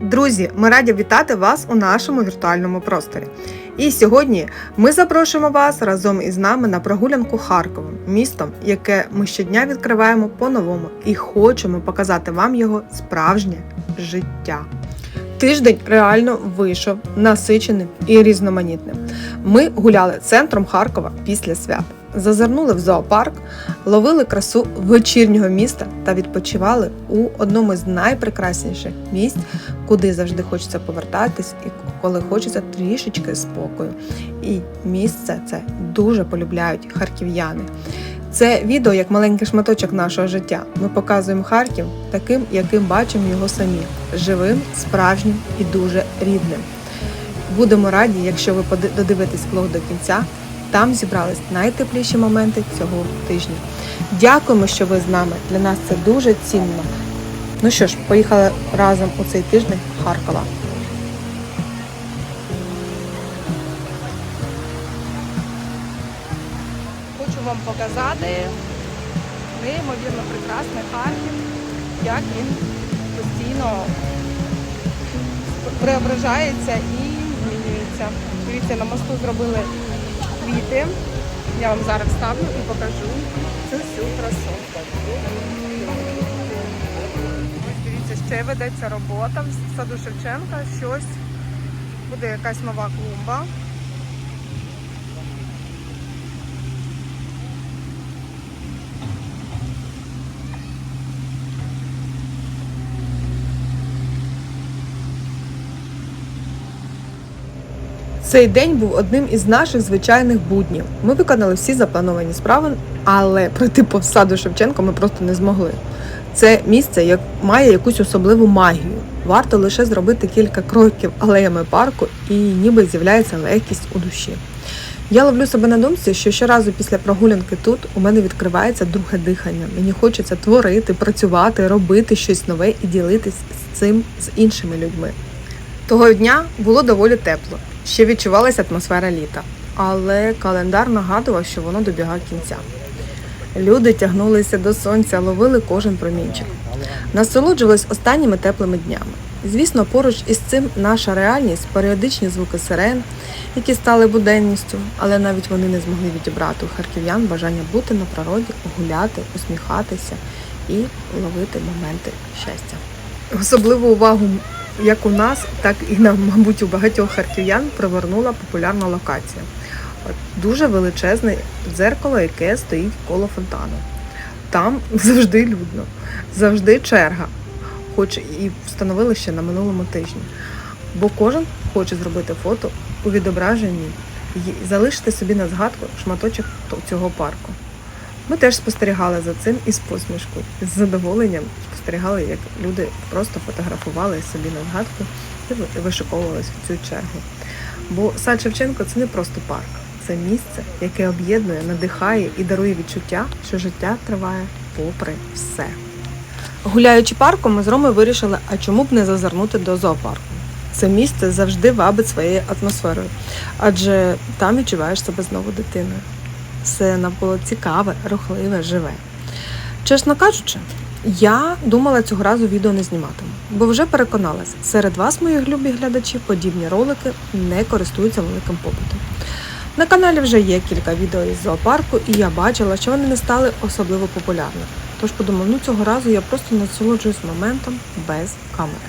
Друзі, ми раді вітати вас у нашому віртуальному просторі. І сьогодні ми запрошуємо вас разом із нами на прогулянку Харковом, містом, яке ми щодня відкриваємо по-новому і хочемо показати вам його справжнє життя. Тиждень реально вийшов насиченим і різноманітним. Ми гуляли центром Харкова після свят, зазирнули в зоопарк, ловили красу вечірнього міста та відпочивали у одному з найпрекрасніших місць, куди завжди хочеться повертатись і коли хочеться трішечки спокою. І місце це дуже полюбляють харків'яни. Це відео як маленький шматочок нашого життя. Ми показуємо Харків таким, яким бачимо його самі живим, справжнім і дуже рідним. Будемо раді, якщо ви додивитесь влог до кінця. Там зібрались найтепліші моменти цього тижня. Дякуємо, що ви з нами. Для нас це дуже цінно. Ну що ж, поїхали разом у цей тиждень Харкова. Хочу вам показати неймовірно прекрасний Харків, як він постійно преображається і змінюється. Дивіться, на мосту зробили квіти. Я вам зараз ставлю і покажу цю всю красу. Ось дивіться, ще ведеться робота в саду Шевченка. Щось буде якась нова клумба. Цей день був одним із наших звичайних буднів. Ми виконали всі заплановані справи, але пройти по саду Шевченко ми просто не змогли. Це місце як має якусь особливу магію. Варто лише зробити кілька кроків алеями парку, і ніби з'являється легкість у душі. Я ловлю себе на думці, що щоразу після прогулянки тут у мене відкривається друге дихання. Мені хочеться творити, працювати, робити щось нове і ділитись з цим з іншими людьми. Того дня було доволі тепло, ще відчувалася атмосфера літа, але календар нагадував, що воно добігає кінця. Люди тягнулися до сонця, ловили кожен промінчик, насолоджувались останніми теплими днями. Звісно, поруч із цим наша реальність, періодичні звуки сирен, які стали буденністю, але навіть вони не змогли відібрати у харків'ян бажання бути на природі, гуляти, усміхатися і ловити моменти щастя. Особливу увагу як у нас, так і на, мабуть, у багатьох харків'ян привернула популярна локація. Дуже величезне дзеркало, яке стоїть коло фонтану. Там завжди людно, завжди черга, хоч і встановили ще на минулому тижні. Бо кожен хоче зробити фото у відображенні і залишити собі на згадку шматочок цього парку. Ми теж спостерігали за цим із посмішкою, з задоволенням спостерігали, як люди просто фотографували собі на згадку і ви- вишиковувались в цю чергу. Бо сад Шевченко це не просто парк, це місце, яке об'єднує, надихає і дарує відчуття, що життя триває попри все. Гуляючи парком, ми з Ромою вирішили, а чому б не зазирнути до зоопарку. Це місце завжди вабить своєю атмосферою, адже там відчуваєш себе знову дитиною. Все навколо цікаве, рухливе, живе. Чесно кажучи, я думала цього разу відео не зніматиму, бо вже переконалась, серед вас, моїх любі глядачі, подібні ролики не користуються великим попитом. На каналі вже є кілька відео із зоопарку, і я бачила, що вони не стали особливо популярними. Тож подумав, ну цього разу я просто насолоджуюсь моментом без камери.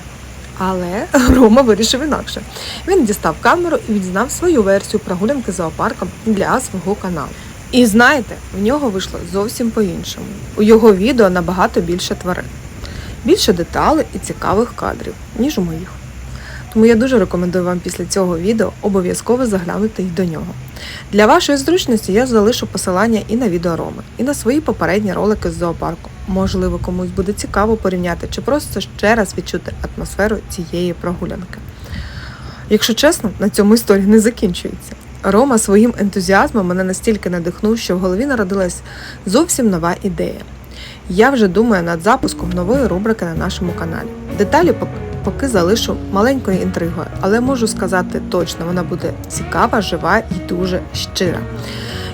Але Рома вирішив інакше. Він дістав камеру і відзнав свою версію прогулянки зоопарком для свого каналу. І знаєте, в нього вийшло зовсім по-іншому. У його відео набагато більше тварин, більше деталей і цікавих кадрів, ніж у моїх. Тому я дуже рекомендую вам після цього відео обов'язково заглянути й до нього. Для вашої зручності я залишу посилання і на відео Роми, і на свої попередні ролики з зоопарку. Можливо, комусь буде цікаво порівняти чи просто ще раз відчути атмосферу цієї прогулянки. Якщо чесно, на цьому історія не закінчується. Рома своїм ентузіазмом мене настільки надихнув, що в голові народилась зовсім нова ідея. Я вже думаю над запуском нової рубрики на нашому каналі. Деталі пок- поки залишу маленькою інтригою, але можу сказати точно, вона буде цікава, жива і дуже щира.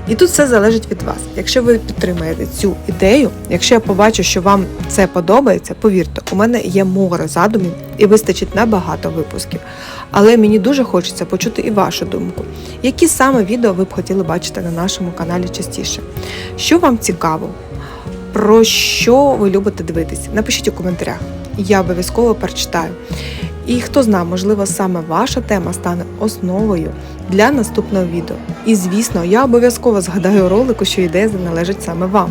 І тут все залежить від вас. Якщо ви підтримаєте цю ідею, якщо я побачу, що вам це подобається, повірте, у мене є море задумів і вистачить на багато випусків. Але мені дуже хочеться почути і вашу думку. Які саме відео ви б хотіли бачити на нашому каналі частіше? Що вам цікаво? Про що ви любите дивитися? Напишіть у коментарях. Я обов'язково прочитаю. І хто зна, можливо, саме ваша тема стане основою для наступного відео. І звісно, я обов'язково згадаю ролику, що ідея належить саме вам.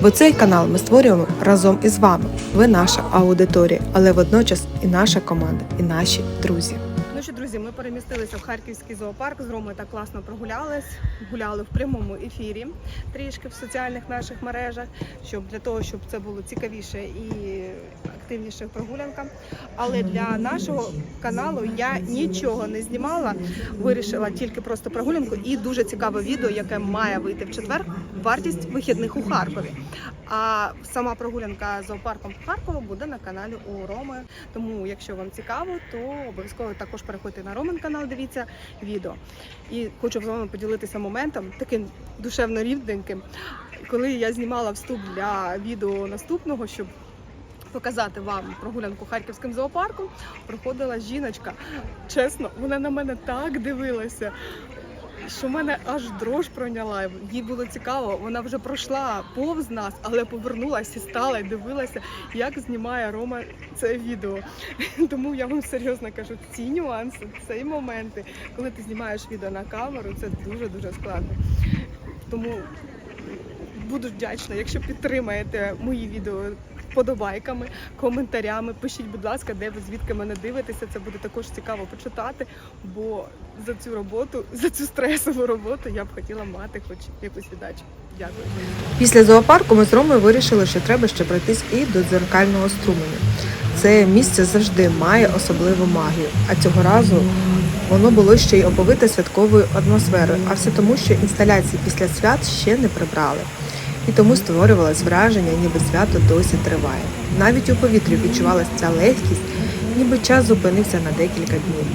Бо цей канал ми створюємо разом із вами. Ви наша аудиторія, але водночас і наша команда, і наші друзі. Ну що, друзі, ми перемістилися в Харківський зоопарк. З Ромою так класно прогулялись. Гуляли в прямому ефірі трішки в соціальних наших мережах, щоб для того, щоб це було цікавіше і активніше прогулянка. Але для нашого каналу я нічого не знімала. Вирішила тільки просто прогулянку і дуже цікаве відео, яке має вийти в четвер. Вартість вихідних у Харкові. А сама прогулянка зоопарком Харкова буде на каналі у Роми. Тому, якщо вам цікаво, то обов'язково також переходьте на Роман канал, дивіться відео. І хочу з вами поділитися моментом, таким душевно рівненьким, коли я знімала вступ для відео наступного, щоб показати вам прогулянку харківським зоопарком, проходила жіночка. Чесно, вона на мене так дивилася. Що мене аж дрож пройняла. Їй було цікаво. Вона вже пройшла повз нас, але повернулася стала і дивилася, як знімає Рома це відео. Тому я вам серйозно кажу, ці нюанси, ці моменти, коли ти знімаєш відео на камеру, це дуже дуже складно. Тому буду вдячна, якщо підтримаєте мої відео вподобайками, коментарями. Пишіть, будь ласка, де ви звідки мене дивитеся. Це буде також цікаво почитати. Бо за цю роботу, за цю стресову роботу я б хотіла мати хоч якусь віддачу. Дякую. Після зоопарку ми з Ромою вирішили, що треба ще пройтись і до дзеркального струменю. Це місце завжди має особливу магію, а цього разу воно було ще й оповите святковою атмосферою, а все тому, що інсталяції після свят ще не прибрали. І тому створювалось враження, ніби свято досі триває. Навіть у повітрі відчувалася ця легкість, ніби час зупинився на декілька днів.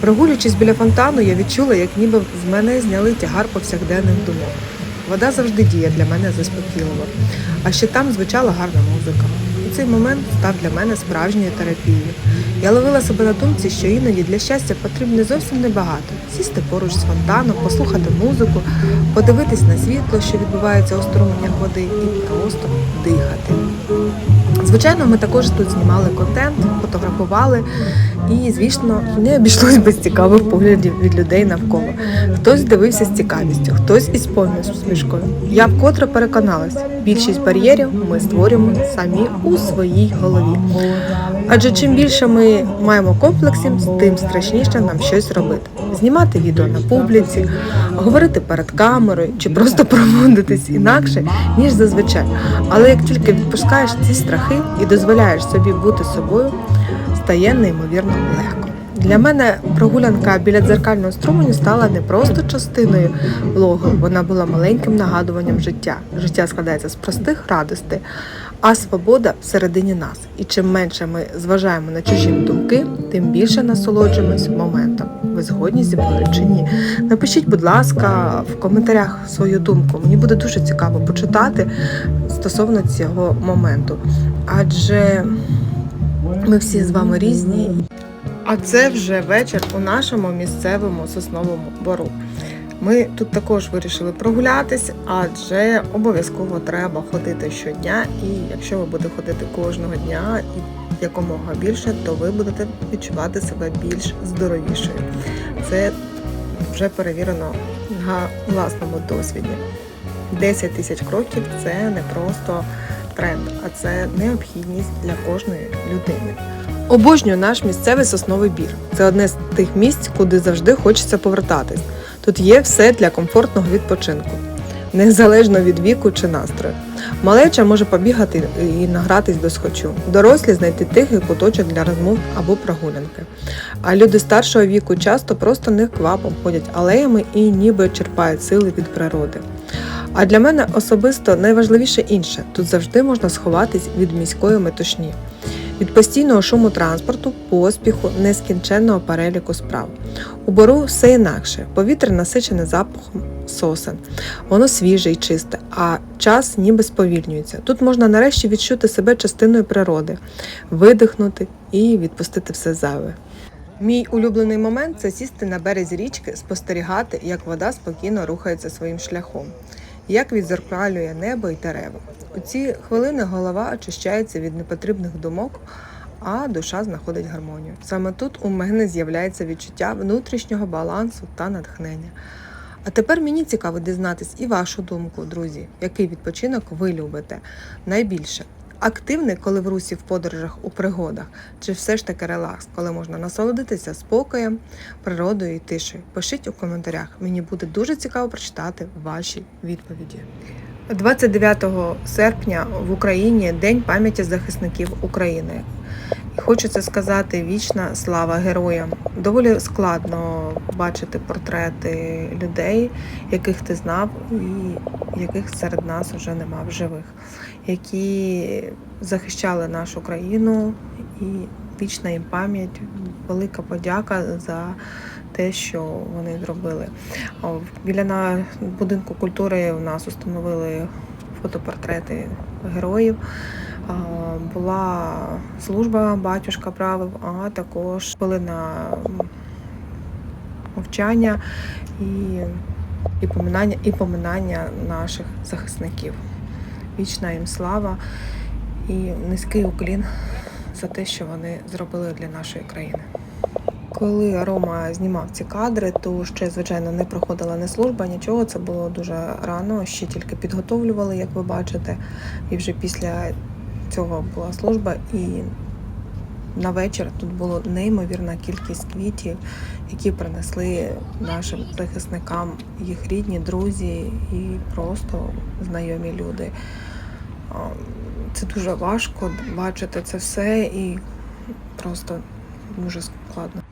Прогулюючись біля фонтану, я відчула, як ніби з мене зняли тягар повсякденних думок. Вода завжди діє для мене заспокійливо, а ще там звучала гарна музика. Цей момент став для мене справжньою терапією. Я ловила себе на думці, що іноді для щастя потрібно зовсім небагато сісти поруч з фонтаном, послухати музику, подивитись на світло, що відбувається у струменях води, і просто дихати. Звичайно, ми також тут знімали контент, фотографували, і, звісно, не обійшлось без цікавих поглядів від людей навколо. Хтось дивився з цікавістю, хтось із посмішкою. Я вкотре переконалась, більшість бар'єрів ми створюємо самі у своїй голові. Адже чим більше ми маємо комплексів, тим страшніше нам щось робити. Знімати відео на публіці, говорити перед камерою чи просто проводитись інакше, ніж зазвичай. Але як тільки відпускаєш ці страхи і дозволяєш собі бути собою, стає неймовірно легко. Для мене прогулянка біля дзеркального струменю стала не просто частиною влогу, вона була маленьким нагадуванням життя. Життя складається з простих радостей, а свобода всередині нас. І чим менше ми зважаємо на чужі думки, тим більше насолоджуємось моментом. Ви згодні зі мною чи ні? Напишіть, будь ласка, в коментарях свою думку. Мені буде дуже цікаво почитати стосовно цього моменту. Адже ми всі з вами різні. А це вже вечір у нашому місцевому сосновому бору. Ми тут також вирішили прогулятись, адже обов'язково треба ходити щодня. І якщо ви будете ходити кожного дня і якомога більше, то ви будете відчувати себе більш здоровішою. Це вже перевірено на власному досвіді. 10 тисяч кроків це не просто тренд, а це необхідність для кожної людини. Обожнюю наш місцевий сосновий бір. Це одне з тих місць, куди завжди хочеться повертатись. Тут є все для комфортного відпочинку, незалежно від віку чи настрою. Малеча може побігати і награтись до схочу. Дорослі знайти тихий куточок для розмов або прогулянки. А люди старшого віку часто просто невквапом ходять алеями і ніби черпають сили від природи. А для мене особисто найважливіше інше тут завжди можна сховатись від міської метушні від постійного шуму транспорту, поспіху, нескінченного переліку справ. У бору все інакше. Повітря насичене запахом сосен. Воно свіже і чисте, а час ніби сповільнюється. Тут можна нарешті відчути себе частиною природи, видихнути і відпустити все зайве. Мій улюблений момент це сісти на березі річки, спостерігати, як вода спокійно рухається своїм шляхом, як відзеркалює небо і дерева. У ці хвилини голова очищається від непотрібних думок, а душа знаходить гармонію. Саме тут у мене з'являється відчуття внутрішнього балансу та натхнення. А тепер мені цікаво дізнатись і вашу думку, друзі, який відпочинок ви любите найбільше. Активний, коли в русі в подорожах у пригодах, чи все ж таки релакс, коли можна насолодитися спокоєм, природою і тишею? Пишіть у коментарях. Мені буде дуже цікаво прочитати ваші відповіді. 29 серпня в Україні День пам'яті захисників України. І Хочеться сказати вічна слава героям. Доволі складно бачити портрети людей, яких ти знав, і яких серед нас вже нема в живих, які захищали нашу країну, і вічна їм пам'ять, велика подяка за те, що вони зробили. Біля на будинку культури у нас установили фотопортрети героїв. Була служба, батюшка правив, а також хвилина мовчання і, і, поминання, і поминання наших захисників. Вічна їм слава і низький уклін за те, що вони зробили для нашої країни. Коли Рома знімав ці кадри, то ще, звичайно, не проходила не служба, нічого. Це було дуже рано, ще тільки підготовлювали, як ви бачите. І вже після цього була служба. І на вечір тут була неймовірна кількість квітів, які принесли нашим захисникам їх рідні, друзі і просто знайомі люди. Це дуже важко бачити це все і просто дуже складно.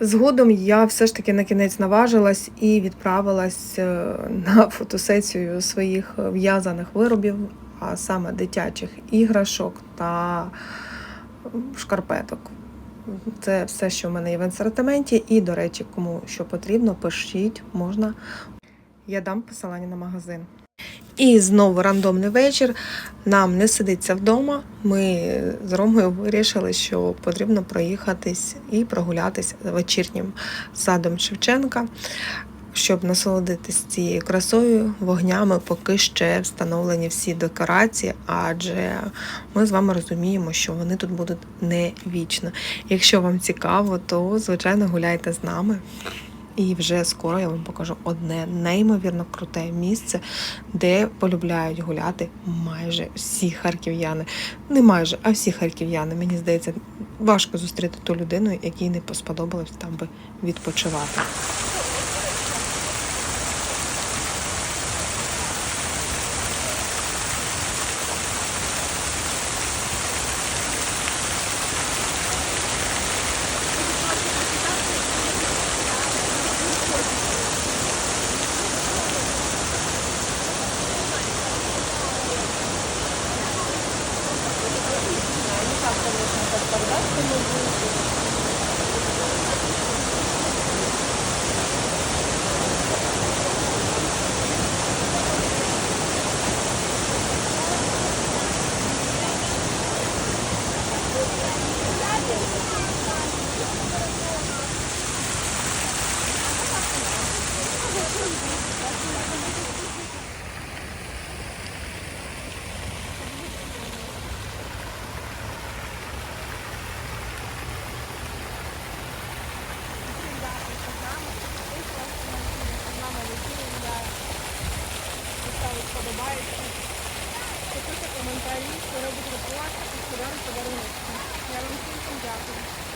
Згодом я все ж таки на кінець наважилась і відправилась е, на фотосесію своїх в'язаних виробів, а саме дитячих іграшок та шкарпеток. Це все, що в мене є в інсортименті. І, до речі, кому що потрібно, пишіть, можна. Я дам посилання на магазин. І знову рандомний вечір. Нам не сидиться вдома. Ми з Ромою вирішили, що потрібно проїхатись і прогулятися вечірнім садом Шевченка, щоб насолодитись цією красою, вогнями, поки ще встановлені всі декорації, адже ми з вами розуміємо, що вони тут будуть не вічно. Якщо вам цікаво, то звичайно гуляйте з нами. І вже скоро я вам покажу одне неймовірно круте місце, де полюбляють гуляти майже всі харків'яни. Не майже, а всі харків'яни. Мені здається, важко зустріти ту людину, якій не сподобалось там би відпочивати. Пишіть коментарі, що репорт, і що вам подарунок. Я вам всім дякую.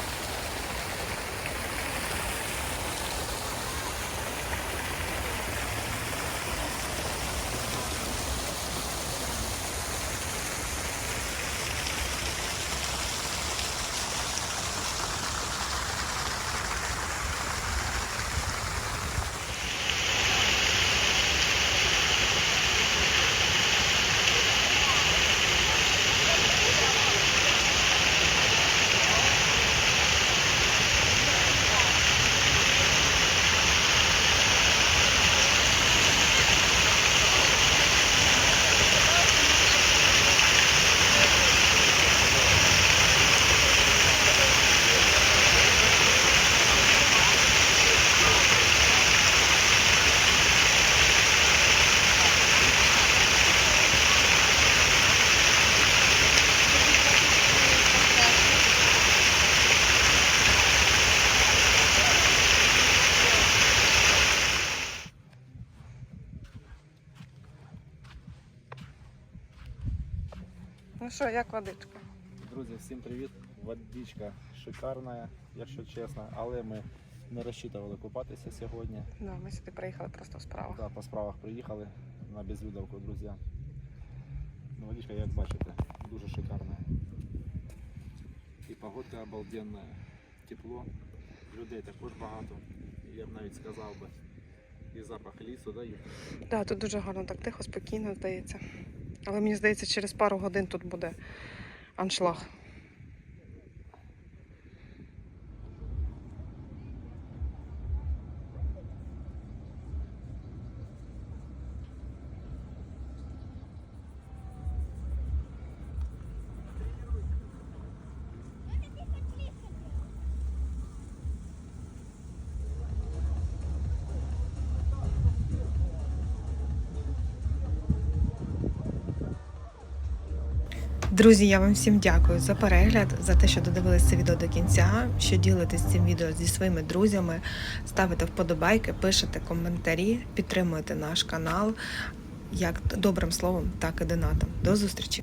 Що, як водичка? Друзі, всім привіт! Водичка шикарна, якщо чесно, але ми не розчитували купатися сьогодні. Да, ми сюди приїхали просто в справах. Да, по справах приїхали на безвідовку, друзі. Ну, Водичка, як бачите, дуже шикарна. І погодка обалденна, тепло, людей також багато. Я б навіть сказав би. І запах лісу, да, Юр? Да, тут дуже гарно, так тихо, спокійно здається. Але мені здається, через пару годин тут буде аншлаг. Друзі, я вам всім дякую за перегляд, за те, що додивилися відео до кінця, що ділитесь цим відео зі своїми друзями, ставите вподобайки, пишете коментарі, підтримуєте наш канал як добрим словом, так і донатом. До зустрічі!